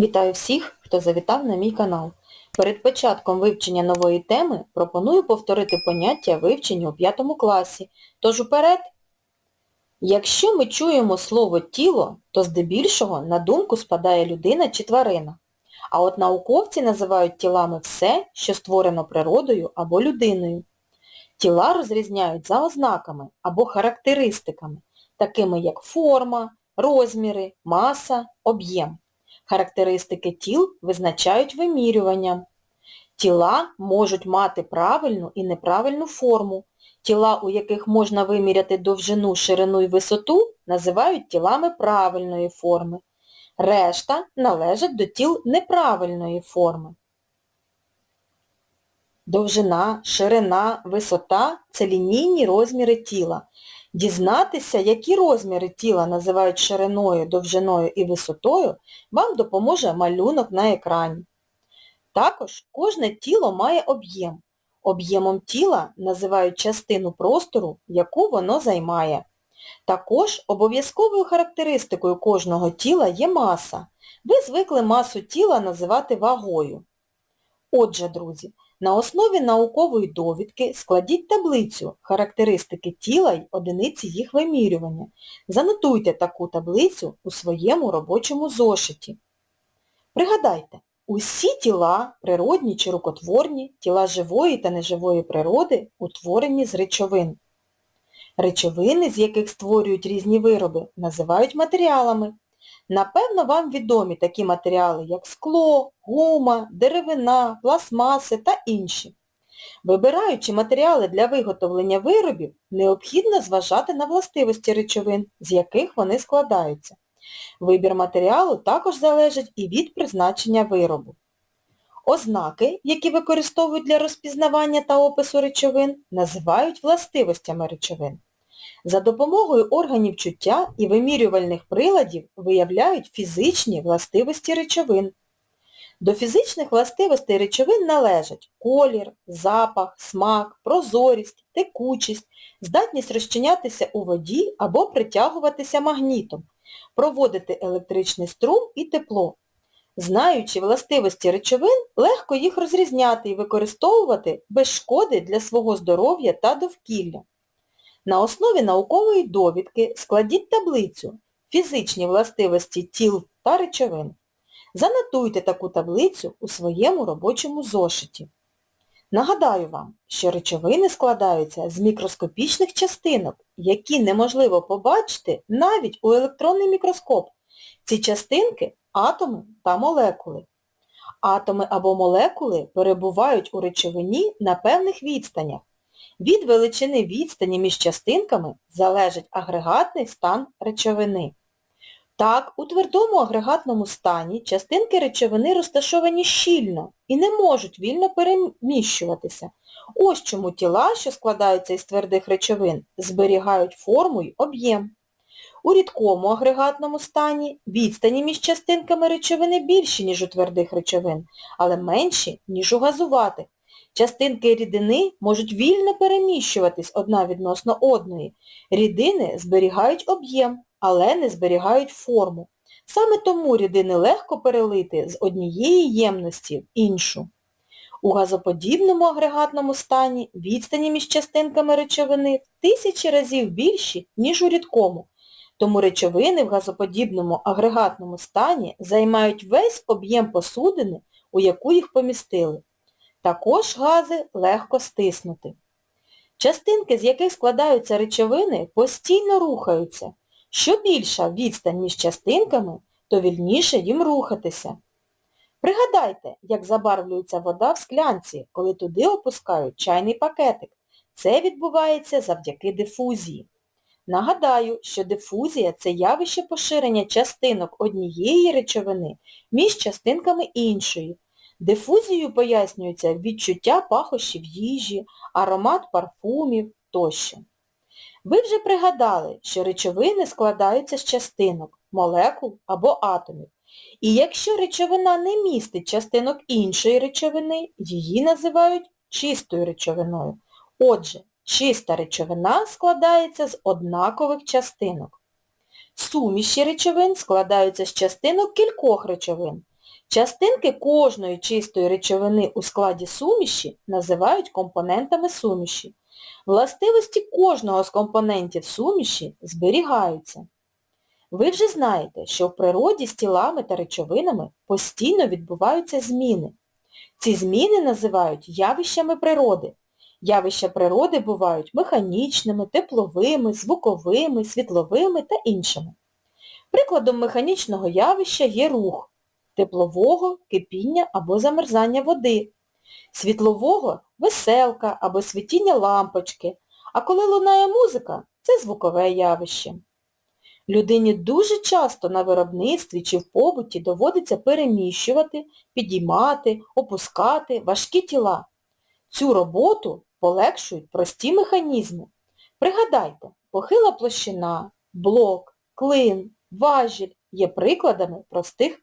Вітаю всіх, хто завітав на мій канал. Перед початком вивчення нової теми пропоную повторити поняття вивчення у 5 класі. Тож уперед! Якщо ми чуємо слово тіло, то здебільшого на думку спадає людина чи тварина. А от науковці називають тілами все, що створено природою або людиною. Тіла розрізняють за ознаками або характеристиками, такими як форма, розміри, маса, об'єм. Характеристики тіл визначають вимірюванням. Тіла можуть мати правильну і неправильну форму. Тіла, у яких можна виміряти довжину, ширину і висоту, називають тілами правильної форми. Решта належать до тіл неправильної форми. Довжина, ширина, висота – це лінійні розміри тіла. Дізнатися, які розміри тіла називають шириною, довжиною і висотою, вам допоможе малюнок на екрані. Також кожне тіло має об'єм. Об'ємом тіла називають частину простору, яку воно займає. Також обов'язковою характеристикою кожного тіла є маса. Ви звикли масу тіла називати вагою. Отже, друзі, на основі наукової довідки складіть таблицю характеристики тіла й одиниці їх вимірювання. Занотуйте таку таблицю у своєму робочому зошиті. Пригадайте, усі тіла, природні чи рукотворні, тіла живої та неживої природи утворені з речовин. Речовини, з яких створюють різні вироби, називають матеріалами. Напевно, вам відомі такі матеріали, як скло, гума, деревина, пластмаси та інші. Вибираючи матеріали для виготовлення виробів, необхідно зважати на властивості речовин, з яких вони складаються. Вибір матеріалу також залежить і від призначення виробу. Ознаки, які використовують для розпізнавання та опису речовин, називають властивостями речовин. За допомогою органів чуття і вимірювальних приладів виявляють фізичні властивості речовин. До фізичних властивостей речовин належать колір, запах, смак, прозорість, текучість, здатність розчинятися у воді або притягуватися магнітом, проводити електричний струм і тепло. Знаючи властивості речовин, легко їх розрізняти і використовувати без шкоди для свого здоров'я та довкілля. На основі наукової довідки складіть таблицю Фізичні властивості тіл та речовин. Занотуйте таку таблицю у своєму робочому зошиті. Нагадаю вам, що речовини складаються з мікроскопічних частинок, які неможливо побачити навіть у електронний мікроскоп. Ці частинки атоми та молекули. Атоми або молекули перебувають у речовині на певних відстанях. Від величини відстані між частинками залежить агрегатний стан речовини. Так, у твердому агрегатному стані частинки речовини розташовані щільно і не можуть вільно переміщуватися. Ось чому тіла, що складаються із твердих речовин, зберігають форму й об'єм. У рідкому агрегатному стані відстані між частинками речовини більші, ніж у твердих речовин, але менші, ніж у газуватих. Частинки рідини можуть вільно переміщуватись одна відносно одної. Рідини зберігають об'єм, але не зберігають форму. Саме тому рідини легко перелити з однієї ємності в іншу. У газоподібному агрегатному стані відстані між частинками речовини в тисячі разів більші, ніж у рідкому. Тому речовини в газоподібному агрегатному стані займають весь об'єм посудини, у яку їх помістили. Також гази легко стиснути. Частинки, з яких складаються речовини, постійно рухаються. Що більша відстань між частинками, то вільніше їм рухатися. Пригадайте, як забарвлюється вода в склянці, коли туди опускають чайний пакетик. Це відбувається завдяки дифузії. Нагадаю, що дифузія – це явище поширення частинок однієї речовини між частинками іншої. Дифузією пояснюється відчуття пахощів їжі, аромат парфумів тощо. Ви вже пригадали, що речовини складаються з частинок, молекул або атомів. І якщо речовина не містить частинок іншої речовини, її називають чистою речовиною. Отже, чиста речовина складається з однакових частинок. Суміші речовин складаються з частинок кількох речовин. Частинки кожної чистої речовини у складі суміші називають компонентами суміші. Властивості кожного з компонентів суміші зберігаються. Ви вже знаєте, що в природі з тілами та речовинами постійно відбуваються зміни. Ці зміни називають явищами природи. Явища природи бувають механічними, тепловими, звуковими, світловими та іншими. Прикладом механічного явища є рух, теплового кипіння або замерзання води, світлового веселка або світіння лампочки, а коли лунає музика, це звукове явище. Людині дуже часто на виробництві чи в побуті доводиться переміщувати, підіймати, опускати важкі тіла. Цю роботу полегшують прості механізми. Пригадайте, похила площина, блок, клин, важіль є прикладами простих